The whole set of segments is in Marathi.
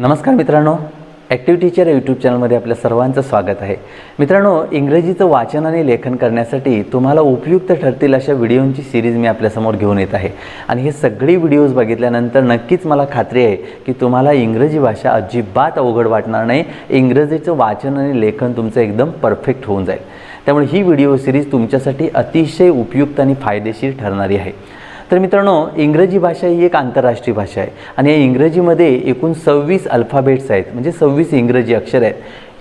नमस्कार मित्रांनो. ॲक्टिव्ह टीचर यूट्यूब चॅनलमध्ये आपल्या सर्वांचं स्वागत आहे. मित्रांनो इंग्रजीचं वाचन आणि लेखन करण्यासाठी तुम्हाला उपयुक्त ठरतील अशा व्हिडिओंची सिरीज मी आपल्यासमोर घेऊन येत आहे. आणि हे सगळी व्हिडिओज बघितल्यानंतर नक्कीच मला खात्री आहे की तुम्हाला इंग्रजी भाषा अजिबात अवघड वाटणार नाही. इंग्रजीचं वाचन आणि लेखन तुमचं एकदम परफेक्ट होऊन जाईल. त्यामुळे ही व्हिडिओ सिरीज तुमच्यासाठी अतिशय उपयुक्त आणि फायदेशीर ठरणारी आहे. तर मित्रांनो इंग्रजी भाषा ही एक आंतरराष्ट्रीय भाषा आहे. आणि या इंग्रजीमध्ये एकूण सव्वीस अल्फाबेट्स आहेत. म्हणजे सव्वीस इंग्रजी अक्षर आहेत.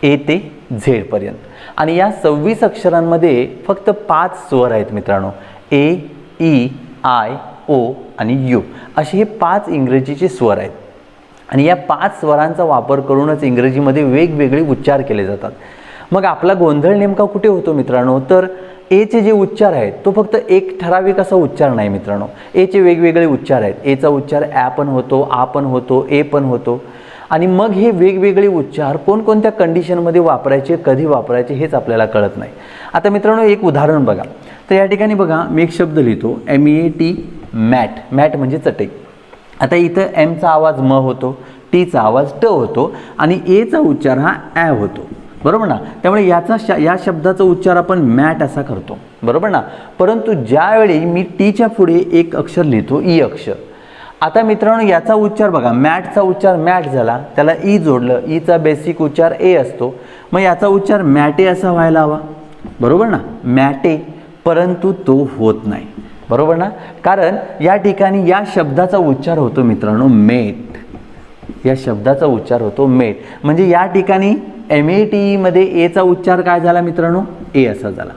ए ते झेडपर्यंत आणि या सव्वीस अक्षरांमध्ये फक्त पाच स्वर आहेत मित्रांनो. ए ई आय ओ आणि यू. असे हे पाच इंग्रजीचे स्वर आहेत. आणि या पाच स्वरांचा वापर करूनच इंग्रजीमध्ये वेगवेगळे उच्चार केले जातात. मग आपला गोंधळ नेमका कुठे होतो मित्रांनो? तर एचे जे उच्चार आहेत तो फक्त एक ठराविक असा उच्चार नाही मित्रांनो. एचे वेगवेगळे उच्चार आहेत. एचा उच्चार ॲ पण होतो आ पण होतो ए पण होतो. आणि मग हे वेगवेगळे उच्चार कोणकोणत्या कंडिशनमध्ये वापरायचे कधी वापरायचे हेच आपल्याला कळत नाही. आता मित्रांनो एक उदाहरण बघा. तर या ठिकाणी बघा मी एक शब्द लिहितो. M A T mat. Mat म्हणजे चटई आता इथं एमचा आवाज म होतो टीचा आवाज ट होतो आणि एचा उच्चार हा ॲ होतो. बरोबर ना? त्यामुळे याचा श या शब्दाचा उच्चार आपण मॅट असा करतो. बरोबर ना? परंतु ज्यावेळी मी टीच्या पुढे एक अक्षर लिहितो ई अक्षर. आता मित्रांनो याचा उच्चार बघा. मॅटचा उच्चार मॅट झाला. त्याला ई जोडलं. ईचा बेसिक उच्चार ए असतो. मग याचा उच्चार मॅटे असा व्हायला हवा. बरोबर ना? मॅटे परंतु तो होत नाही. बरोबर ना? कारण या ठिकाणी या शब्दाचा उच्चार होतो मित्रांनो मेट. या शब्दाचा उच्चार होतो मेट. म्हणजे या ठिकाणी एम ए टी ईमध्ये एचा उच्चार काय झाला मित्रांनो? ए असा झाला.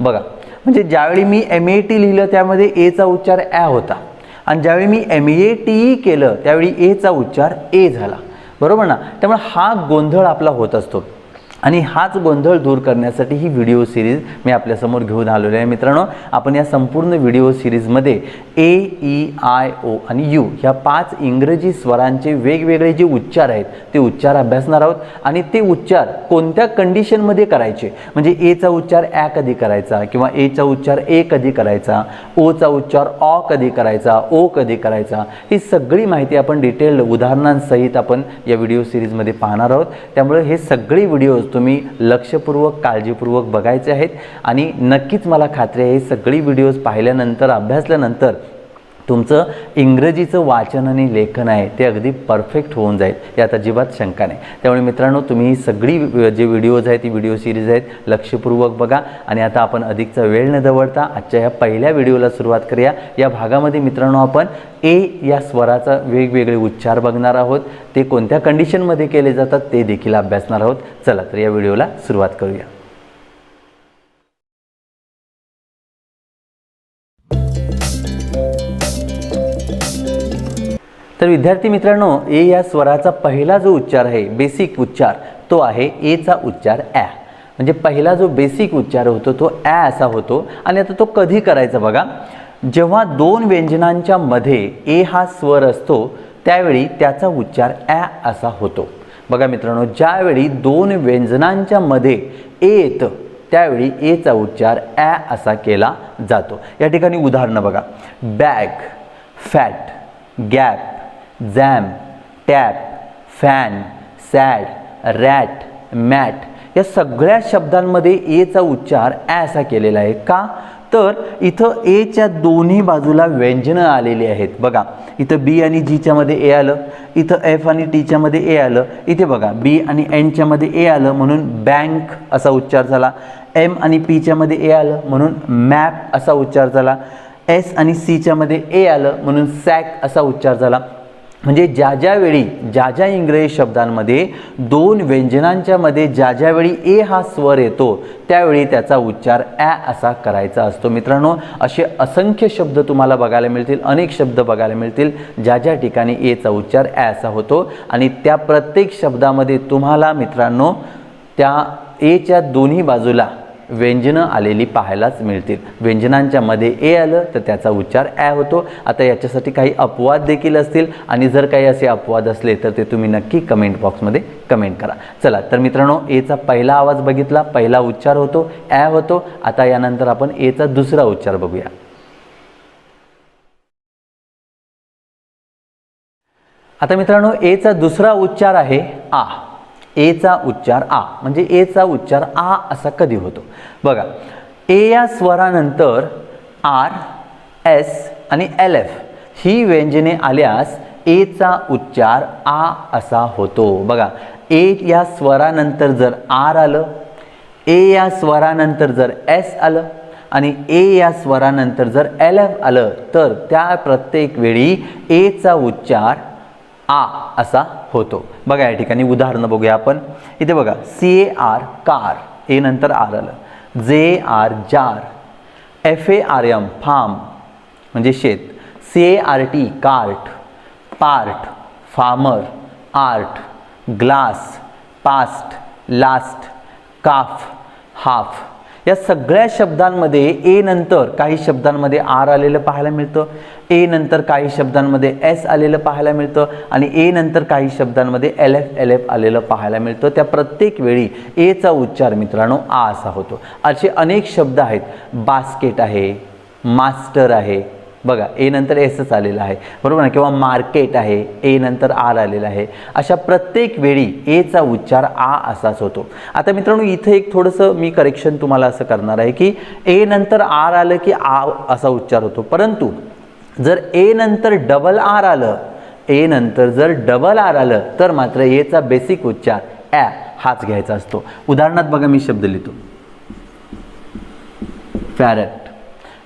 बघा म्हणजे ज्यावेळी मी एम ए टी लिहिलं त्यामध्ये एचा उच्चार ॲ होता. आणि ज्यावेळी मी एम ए टी ई केलं त्यावेळी एचा उच्चार ए झाला. बरोबर ना? त्यामुळे हा गोंधळ आपला होत असतो. आणि हाच गोंधळ दूर करण्यासाठी ही व्हिडिओ सिरीज मी आपल्यासमोर घेऊन आलेलो आहे. मित्रांनो आपण या संपूर्ण व्हिडिओ सिरीजमध्ये ए ई आय ओ आणि यू ह्या पाच इंग्रजी स्वरांचे वेगवेगळे जे उच्चार आहेत ते उच्चार अभ्यासणार आहोत. आणि ते उच्चार कोणत्या कंडिशनमध्ये करायचे? म्हणजे एचा उच्चार ॲ कधी करायचा किंवा एचा उच्चार ए कधी करायचा? ओचा उच्चार ऑ कधी करायचा? ओ कधी करायचा? ही सगळी माहिती आपण डिटेल्ड उदाहरणांसहित आपण या व्हिडिओ सिरीजमध्ये पाहणार आहोत. त्यामुळे हे सगळे व्हिडिओज तुम्ही लक्षपूर्वक काळजीपूर्वक बघायचे आहेत. आणि नक्कीच मला खात्री आहे सगळी व्हिडिओज पाहिल्यानंतर अभ्यासल्यानंतर तुमचं इंग्रजीचं वाचन आणि लेखन आहे ते अगदी परफेक्ट होऊन जाईल. यात अजिबात शंका नाही. त्यामुळे मित्रांनो तुम्ही ही सगळी जे व्हिडिओज आहेत ती व्हिडिओ सिरीज आहेत लक्षपूर्वक बघा. आणि आता आपण अधिकचा वेळ न दवडता आजच्या ह्या पहिल्या व्हिडिओला सुरुवात करूया. या भागामध्ये मित्रांनो आपण ए या स्वराचा वेगवेगळे उच्चार बघणार आहोत. ते कोणत्या कंडिशनमध्ये केले जातात ते देखील अभ्यासणार आहोत. चला तर या व्हिडिओला सुरुवात करूया. तर विद्यार्थी मित्रांनो ए या स्वराचा पहिला जो उच्चार आहे बेसिक उच्चार तो आहे एचा उच्चार ॲ म्हणजे पहिला जो बेसिक उच्चार होतो तो ॲ असा होतो. आणि आता तो कधी करायचा बघा. जेव्हा दोन व्यंजनांच्या मध्ये ए हा स्वर असतो त्यावेळी त्याचा उच्चार ॲ असा होतो. बघा मित्रांनो ज्यावेळी दोन व्यंजनांच्या मध्ये ए येतं त्यावेळी एचा उच्चार ॲ असा केला जातो. या ठिकाणी उदाहरणं बघा. Bag fat gap jam tap fan sad rat mat या सगळ्या शब्दांमध्ये एचा उच्चार ॲ असा केलेला आहे. का? तर इथं एच्या दोन्ही बाजूला व्यंजनं आलेली आहेत. बघा इथं बी आणि जीच्या मध्ये ए आलं इथं एफ आणि टीच्या मध्ये ए आलं इथे बघा बी आणि एनच्या मध्ये ए आलं म्हणून बँक असा उच्चार झाला एम आणि पीच्या मध्ये ए आलं म्हणून मॅप असा उच्चार झाला एस आणि सीच्या मध्ये ए आलं म्हणून सॅक असा उच्चार झाला. म्हणजे ज्या ज्यावेळी ज्या ज्या इंग्रजी शब्दांमध्ये दोन व्यंजनांच्या मध्ये ज्या ज्यावेळी ए हा स्वर येतो त्यावेळी त्याचा उच्चार ॲ असा करायचा असतो. मित्रांनो असे असंख्य शब्द तुम्हाला बघायला मिळतील अनेक शब्द बघायला मिळतील ज्या ज्या ठिकाणी एचा उच्चार ॲ असा होतो. आणि त्या प्रत्येक शब्दामध्ये तुम्हाला मित्रांनो त्या एच्या दोन्ही बाजूला व्यंजनं आलेली पाहायलाच मिळतील. व्यंजनांच्या मध्ये ए आलं तर त्याचा उच्चार ॲ होतो. आता याच्यासाठी काही अपवाद देखील असतील आणि जर काही असे अपवाद असले तर ते तुम्ही नक्की कमेंट बॉक्समध्ये कमेंट करा. चला तर मित्रांनो एचा पहिला आवाज बघितला. पहिला उच्चार होतो ॲ होतो. आता यानंतर आपण एचा दुसरा उच्चार बघूया. आता मित्रांनो एचा दुसरा उच्चार आहे आ. एचा उच्चार आ. म्हणजे एचा उच्चार आ असा कधी होतो. बघा ए या स्वरानंतर आर एस आणि एल एफ ही व्यंजने आल्यास एचा उच्चार आ असा होतो. बघा ए या स्वरानंतर जर आर आलं ए या स्वरानंतर जर एस आलं आणि ए या स्वरानंतर जर एल एफ आलं तर त्या प्रत्येक वेळी एचा उच्चार आ असा होतो. बघा या ठिकाणी उदाहरणं बघूया आपण. इथे बघा C A R car A नंतर आर आलं. J R jar F A R M farm म्हणजे शेत. C A R T cart part farmer art glass past last calf half या सगळ्या शब्दांमध्ये ए नंतर काही शब्दांमध्ये आर आलेलं पाहायला मिळतं ए नंतर काही शब्दांमध्ये एस आलेलं पाहायला मिळतं आणि ए नंतर काही शब्दांमध्ये एल एफ एल एफ आलेलं पाहायला मिळतं. त्या प्रत्येक वेळी एचा उच्चार मित्रांनो आ असा होतो. असे अनेक शब्द आहेत. बास्केट आहे मास्टर आहे बघा ए नंतर एसच आलेलं आहे. बरोबर ना? किंवा मार्केट आहे ए नंतर आर आलेलं आहे. अशा प्रत्येक वेळी एचा उच्चार आ असाच होतो. आता मित्रांनो इथं एक थोडंसं मी करेक्शन तुम्हाला असं करणार आहे की ए नंतर आर आलं की आ असा उच्चार होतो. परंतु जर ए नंतर डबल आर आलं ए नंतर जर डबल आर आलं तर मात्र एचा बेसिक उच्चार ॲ हाच घ्यायचा असतो. उदाहरणात बघा मी शब्द लिहितो. फॅरट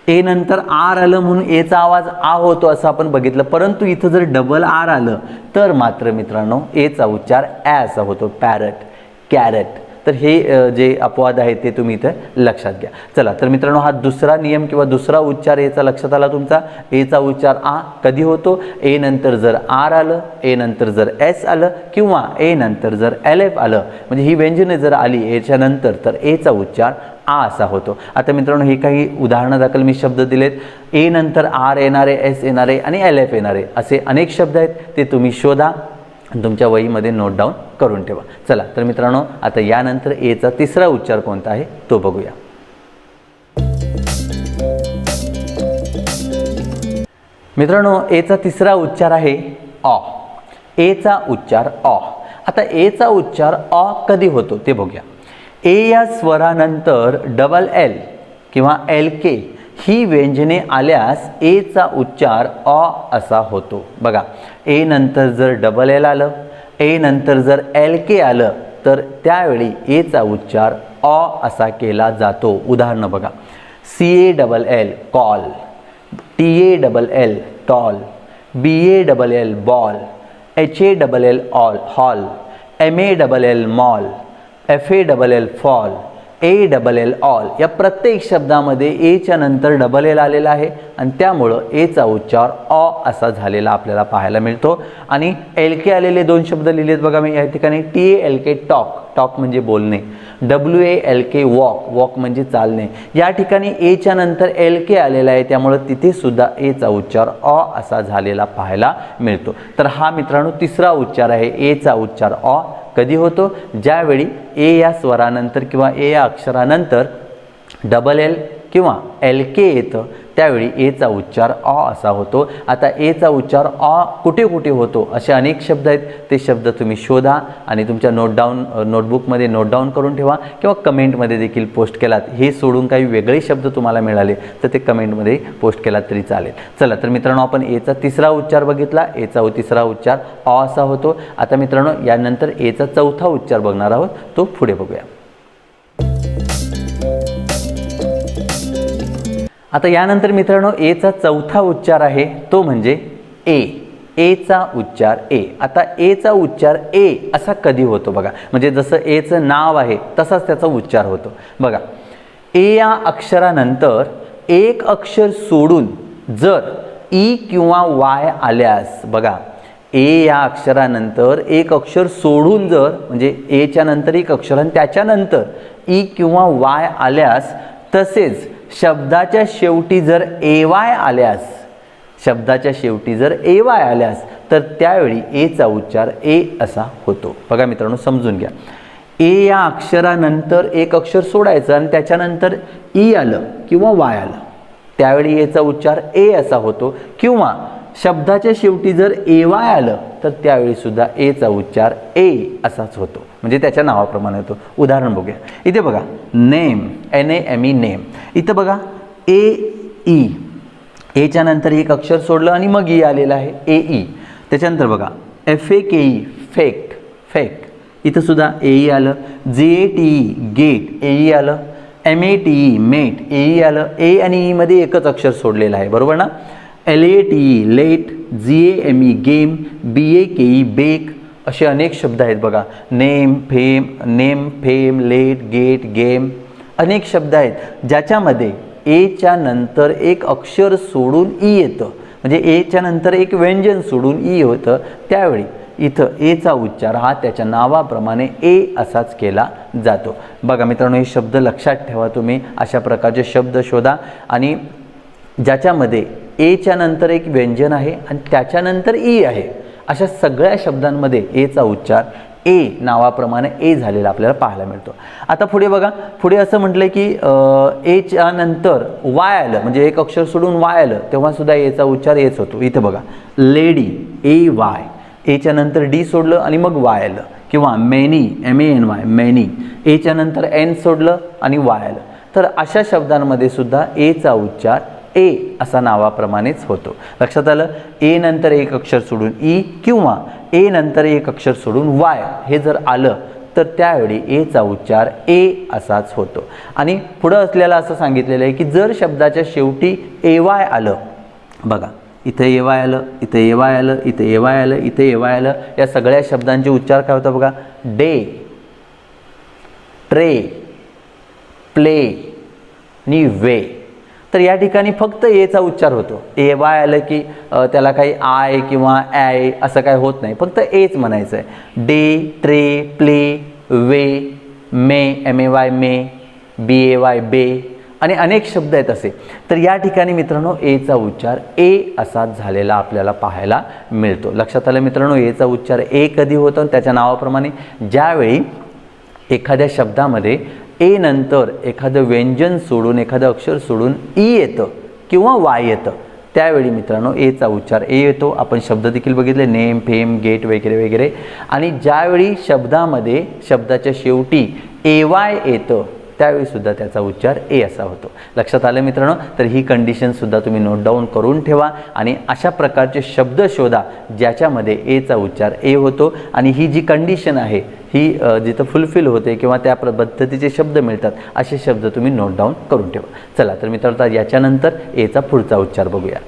ए नंतर आर आलं म्हणून एचा आवाज आ होतो असं आपण बघितलं. परंतु इथं जर डबल आर आलं तर मात्र मित्रांनो एचा उच्चार ॲ असा होतो पॅरट कॅरट तर हे जे अपवाद आहेत ते तुम्ही इथं लक्षात घ्या. चला तर मित्रांनो हा दुसरा नियम किंवा दुसरा उच्चार याचा लक्षात आला तुमचा? एचा उच्चार आ कधी होतो? ए नंतर जर आर आलं ए नंतर जर एस आलं किंवा ए नंतर जर एल एफ आलं. म्हणजे ही व्यंजने जर आली याच्यानंतर तर एचा उच्चार आ असा होतो. आता मित्रांनो हे काही उदाहरणं दाखल मी शब्द दिलेत. ए नंतर आर येणारे एस येणारे आणि एल एफ येणारे असे अनेक शब्द आहेत. ते तुम्ही शोधा. तुमच्या वहीमध्ये नोट डाऊन करून ठेवा. चला तर मित्रांनो आता यानंतर एचा तिसरा उच्चार कोणता आहे तो बघूया. मित्रांनो एचा तिसरा उच्चार आहे ऑ एचा उच्चार ऑ आता एचा उच्चार ऑ कधी होतो ते बघूया. ए या स्वरानंतर डबल एल किंवा एल के ही व्यंजने आल्यास एचा उच्चार ऑ असा होतो. बघा ए नंतर जर डबल एल आलं ए नंतर जर एल के आलं तर त्यावेळी एचा उच्चार ऑ असा केला जातो. उदाहरणं बघा. C A double L call T A double L tall B A double L ball H A double L all hall M A double L mall F A double L fall A double L all या प्रत्येक शब्दामध्ये एच्या नंतर डबल एल आलेला आहे आणि त्यामुळं एचा उच्चार ऑ असा झालेला आपल्याला पाहायला मिळतो. आणि एल के आलेले दोन शब्द लिहिलेत बघा मी या ठिकाणी. T A L K talk talk म्हणजे बोलणे. W A L K walk walk म्हणजे चालणे. या ठिकाणी एच्या नंतर एल के आलेला आहे त्यामुळं तिथे सुद्धा एचा उच्चार ऑ असा झालेला पाहायला मिळतो. तर हा मित्रांनो तिसरा उच्चार आहे. एचा उच्चार ऑ कधी होतो? ज्यावेळी ए या स्वरानंतर किंवा ए या अक्षरानंतर डबल एल किंवा एल के येतं त्यावेळी एचा उच्चार ऑ असा होतो. आता एचा उच्चार ऑ कुठे कुठे होतो? असे अनेक शब्द आहेत. ते शब्द तुम्ही शोधा आणि तुमच्या नोट डाऊन नोटबुकमध्ये नोट डाऊन करून ठेवा किंवा कमेंटमध्ये देखील पोस्ट केलात. हे सोडून काही वेगळे शब्द तुम्हाला मिळाले तर ते कमेंटमध्ये पोस्ट केलात तरी चालेल. चला तर मित्रांनो आपण एचा तिसरा उच्चार बघितला. एचा तिसरा उच्चार अ असा होतो. आता मित्रांनो यानंतर एचा चौथा उच्चार बघणार आहोत. तो पुढे बघूया. आता यानंतर मित्रांनो एचा चौथा उच्चार आहे तो म्हणजे ए एचा उच्चार ए आता एचा उच्चार ए असा कधी होतो बघा. म्हणजे जसं एचं नाव आहे तसाच त्याचा उच्चार होतो. बघा ए या अक्षरानंतर एक अक्षर सोडून जर ई किंवा वाय आल्यास बघा ए या अक्षरानंतर एक अक्षर सोडून जर म्हणजे एच्या नंतर एक अक्षर आणि त्याच्यानंतर ई e किंवा वाय आल्यास तसेच शब्दाच्या शेवटी जर ए वाय आल्यास शब्दाच्या शेवटी जर ए वाय आल्यास तर त्यावेळी एचा उच्चार ए असा होतो. बघा मित्रांनो समजून घ्या. ए या अक्षरानंतर एक अक्षर सोडायचं आणि त्याच्यानंतर ई आलं किंवा वाय आलं. त्यावेळी एचा उच्चार ए असा होतो किंवा शब्दाच्या शेवटी जर ए वाय आलं तर त्यावेळी सुद्धा एचा उच्चार ए असाच होतो. म्हणजे त्याच्या नावाप्रमाणे होतो. उदाहरण बघूया. इथे बघा. Name. N A M E name. इथं बघा. A E. एच्या नंतर एक अक्षर सोडलं आणि मग ई आलेलं आहे. A E. त्याच्यानंतर बघा. F A K E fake fake इथं सुद्धा ए ई आलं. J A T E gate A E आलं. M A T E mate A E आलं. ए आणि e ईमध्ये एकच अक्षर सोडलेलं आहे. बरोबर ना? L A T E late G A M E game B A K E bake असे अनेक शब्द आहेत बघा. Name fame name fame late gate game अनेक शब्द आहेत. ज्याच्यामध्ये एच्या नंतर एक अक्षर सोडून ई येतं. म्हणजे एच्या नंतर एक व्यंजन सोडून ई होतं. त्यावेळी इथं एचा उच्चार हा त्याच्या नावाप्रमाणे ए असाच केला जातो. बघा मित्रांनो हे शब्द लक्षात ठेवा तुम्ही. अशा प्रकारचे शब्द शोधा. आणि ज्याच्यामध्ये एच्या नंतर एक व्यंजन आहे आणि त्याच्यानंतर ई e आहे. अशा सगळ्या शब्दांमध्ये एचा उच्चार ए नावाप्रमाणे ए झालेला आपल्याला पाहायला मिळतो. आता पुढे बघा. पुढे असं म्हटलं की एच्या नंतर वाय आलं म्हणजे एक अक्षर सोडून वाय आलं तेव्हा सुद्धा एचा उच्चार एच होतो. इथं बघा. लेडी ए वाय एच्या नंतर डी सोडलं आणि मग वाय आलं. किंवा many M A N Y many एच्या नंतर एन सोडलं आणि वाय आलं. तर अशा शब्दांमध्ये सुद्धा एचा उच्चार ए असा नावाप्रमाणेच होतो. लक्षात आलं? ए नंतर एक अक्षर सोडून ई किंवा ए नंतर एक अक्षर सोडून वाय हे जर आलं तर त्यावेळी एचा उच्चार ए असाच होतो. आणि पुढं असलेलं असं सांगितलेलं आहे की जर शब्दाच्या शेवटी ए वाय आलं बघा इथं ए वाय आलं इथं ए वाय आलं इथं ए वाय आलं इथं ए वाय आलं या सगळ्या शब्दांचे उच्चार काय होतं बघा? डे ट्रे प्ले नी वे. तर या ठिकाणी फक्त एचा उच्चार होतो. ए वाय आलं की त्याला काही आय किंवा ॲय असं काय होत नाही. फक्त एच म्हणायचं आहे. Day tray play way may M A Y may B A Y bay आणि अनेक शब्द आहेत असे. तर या ठिकाणी मित्रांनो एचा उच्चार ए असा झालेला आपल्याला पाहायला मिळतो. लक्षात आलं मित्रांनो एचा उच्चार ए कधी होतो? आणि त्याच्या नावाप्रमाणे ज्यावेळी एखाद्या शब्दामध्ये ए नंतर एखादं व्यंजन सोडून एखादं अक्षर सोडून ई येतं किंवा वाय येतं. त्यावेळी मित्रांनो एचा उच्चार ए येतो. आपण शब्द देखील बघितले नेम फेम गेट वगैरे वगैरे. आणि ज्यावेळी शब्दामध्ये शब्दाच्या शेवटी ए वाय येतं त्यावेळीसुद्धा त्याचा उच्चार ए असा होतो. लक्षात आलं मित्रांनो? तर ही कंडिशनसुद्धा तुम्ही नोट डाऊन करून ठेवा आणि अशा प्रकारचे शब्द शोधा ज्याच्यामध्ये एचा उच्चार ए होतो आणि ही जी कंडिशन आहे ही जिथं फुलफिल होते किंवा त्या प्र- पद्धतीचे शब्द मिळतात असे शब्द तुम्ही नोट डाऊन करून ठेवा. चला तर मित्रांनो याच्यानंतर एचा पुढचा उच्चार बघूया.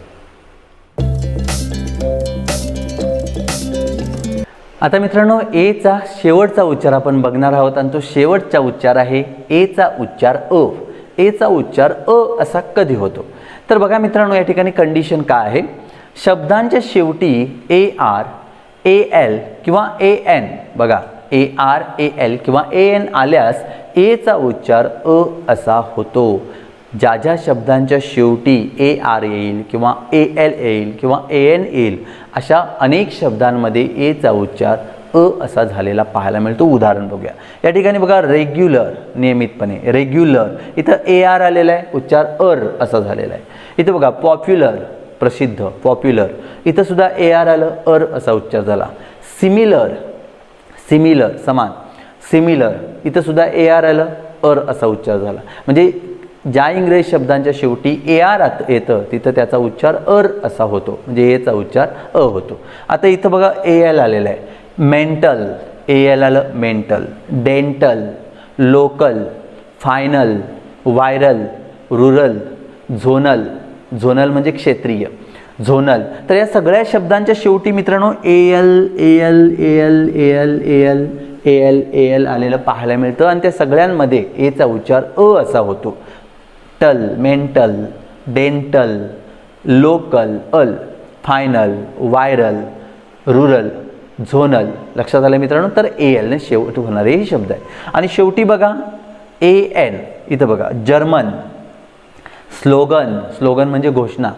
आता मित्रांनो एचा शेवटचा उच्चार आपण बघणार आहोत आणि तो शेवटचा उच्चार आहे एचा उच्चार अ. एचा उच्चार अ असा कधी होतो? तर बघा मित्रांनो या ठिकाणी कंडिशन काय आहे? शब्दांच्या शेवटी ए आर ए एल किंवा ए एन बघा ए आर ए एल किंवा ए एन आल्यास एचा उच्चार अ असा होतो. ज्या ज्या शब्दांच्या शेवटी ए आर येईल किंवा ए एल येईल किंवा ए एन येईल अशा अनेक शब्दांमध्ये एचा उच्चार अ असा झालेला पाहायला मिळतो. उदाहरण बघूया. या ठिकाणी बघा रेग्युलर नियमितपणे रेग्युलर इथं ए आर आलेला आहे उच्चार अर असा झालेला आहे. इथं बघा पॉप्युलर प्रसिद्ध पॉप्युलर इथं सुद्धा ए आर आलं अर असा उच्चार झाला. सिमिलर सिमिलर समान. सिमिलर इथं सुद्धा ए आर आलं अर असा उच्चार झाला. म्हणजे ज्या इंग्रजी शब्दांच्या शेवटी ए आर आत येतं तिथं त्याचा उच्चार अर असा होतो. म्हणजे एचा उच्चार अ होतो. आता इथं बघा ए एल आलेलं आहे. मेंटल ए एल आलं mental. Dental local final viral rural zonal. Zonal म्हणजे क्षेत्रीय. झोनल. तर या सगळ्या शब्दांच्या शेवटी मित्रांनो A L A L A L A L A L A L A L आलेलं पाहायला मिळतं. आणि त्या सगळ्यांमध्ये एचा उच्चार अ असा होतो. टल मेंटल डेंटल लोकल अल फायनल व्हायरल रुरल झोनल लक्षात आलं मित्रांनो? तर ए एलने शेवट होणारे हे शब्द आहे आणि शेवटी बघा ए एन इथं बघा जर्मन स्लोगन स्लोगन म्हणजे घोषणा.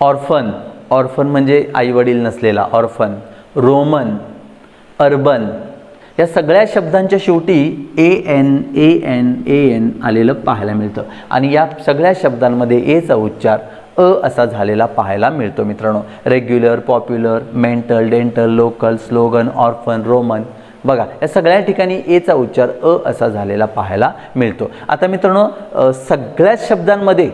ऑर्फन ऑर्फन म्हणजे आईवडील नसलेला ऑर्फन रोमन अर्बन या सगळ्या शब्दांच्या शेवटी A N A N A N आलेलं पाहायला मिळतं. आणि या सगळ्या शब्दांमध्ये एचा उच्चार अ असा झालेला पाहायला मिळतो मित्रांनो. Regular popular mental dental local slogan orphan Roman बघा या सगळ्या ठिकाणी एचा उच्चार अ असा झालेला पाहायला मिळतो. आता मित्रांनो सगळ्याच शब्दांमध्ये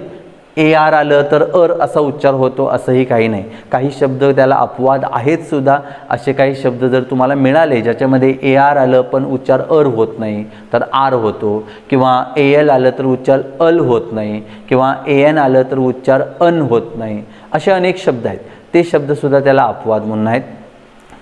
ए आर आलं तर अर असा उच्चार होतो असंही काही नाही. काही शब्द त्याला अपवाद आहेत सुद्धा. असे काही शब्द जर तुम्हाला मिळाले ज्याच्यामध्ये ए आर आलं पण उच्चार अर होत नाही तर आर होतो. किंवा ए एल आलं तर उच्चार अल होत नाही. किंवा ए एन आलं तर उच्चार अन होत नाही. असे अनेक शब्द आहेत. ते शब्दसुद्धा त्याला अपवाद म्हणून आहेत.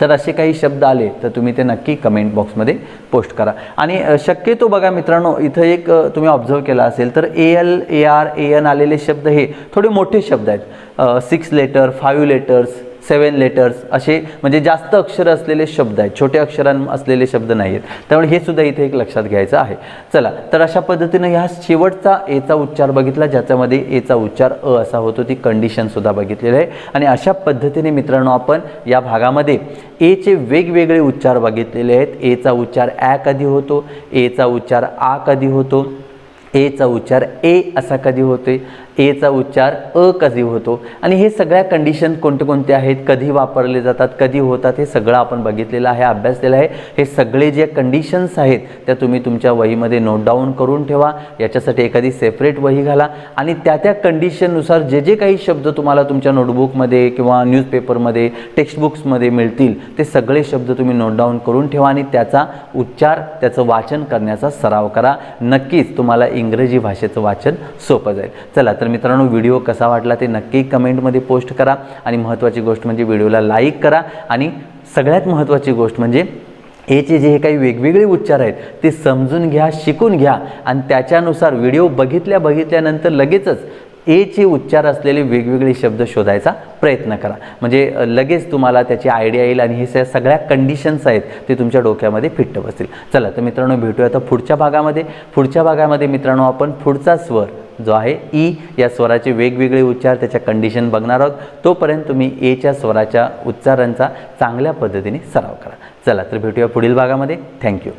तर असे काही शब्द आले तर तुम्ही ते नक्की कमेंट बॉक्समध्ये पोस्ट करा. आणि शक्यतो बघा मित्रांनो इथं एक तुम्ही ऑब्झर्व केला असेल तर A L A R A N आलेले शब्द हे थोडे मोठे शब्द आहेत. Six letter five letters seven letters असे म्हणजे जास्त अक्षर असलेले शब्द आहेत. छोटे अक्षरां असलेले शब्द नाही आहेत त्यामुळे हे सुद्धा इथे एक लक्षात घ्यायचं आहे. चला तर अशा पद्धतीनं ह्या शेवटचा एचा उच्चार बघितला ज्याच्यामध्ये एचा उच्चार अ असा होतो ती कंडिशनसुद्धा बघितलेली आहे. आणि अशा पद्धतीने मित्रांनो आपण या भागामध्ये एचे वेगवेगळे उच्चार बघितलेले आहेत. एचा उच्चार ॲ कधी होतो? एचा उच्चार आ कधी होतो? एचा उच्चार ए असा कधी होते एचा उच्चार अ कधी होतो? आणि हे सगळ्या कंडिशन कोणते कोणते आहेत? कधी वापरले जातात? कधी होतात? हे सगळं आपण बघितलेलं आहे अभ्यासलेलं आहे. हे सगळे जे कंडिशन्स आहेत त्या तुम्ही तुमच्या वहीमध्ये नोट डाऊन करून ठेवा. याच्यासाठी एखादी सेपरेट वही घाला. आणि त्या त्या कंडिशननुसार जे जे काही शब्द तुम्हाला तुमच्या नोटबुकमध्ये किंवा न्यूजपेपरमध्ये टेक्स्टबुक्समध्ये मिळतील ते सगळे शब्द तुम्ही नोट डाऊन करून ठेवा आणि त्याचा उच्चार त्याचं वाचन करण्याचा सराव करा. नक्कीच तुम्हाला इंग्रजी भाषेचं वाचन सोपं जाईल. चला तर मित्रांनो व्हिडिओ कसा वाटला ते नक्की कमेंटमध्ये पोस्ट करा आणि महत्त्वाची गोष्ट म्हणजे व्हिडिओला लाईक करा आणि सगळ्यात महत्त्वाची गोष्ट म्हणजे याचे जे हे काही वेगवेगळे उच्चार आहेत ते समजून घ्या शिकून घ्या आणि त्याच्यानुसार व्हिडिओ बघितल्या बघितल्यानंतर लगेचच एचे उच्चार असलेले वेगवेगळे शब्द शोधायचा प्रयत्न करा. म्हणजे लगेच तुम्हाला त्याची आयडिया येईल आणि हे सगळ्या कंडिशन्स आहेत ते तुमच्या डोक्यामध्ये फिट्ट बसतील. चला तर मित्रांनो भेटूया आता पुढच्या भागामध्ये. पुढच्या भागामध्ये मित्रांनो आपण पुढचा स्वर जो आहे ई या स्वराचे वेगवेगळे उच्चार त्याच्या कंडिशन बघणार आहोत. तोपर्यंत तुम्ही एच्या स्वराच्या उच्चारांचा चांगल्या पद्धतीने सराव करा. चला तर भेटूया पुढील भागामध्ये. थँक्यू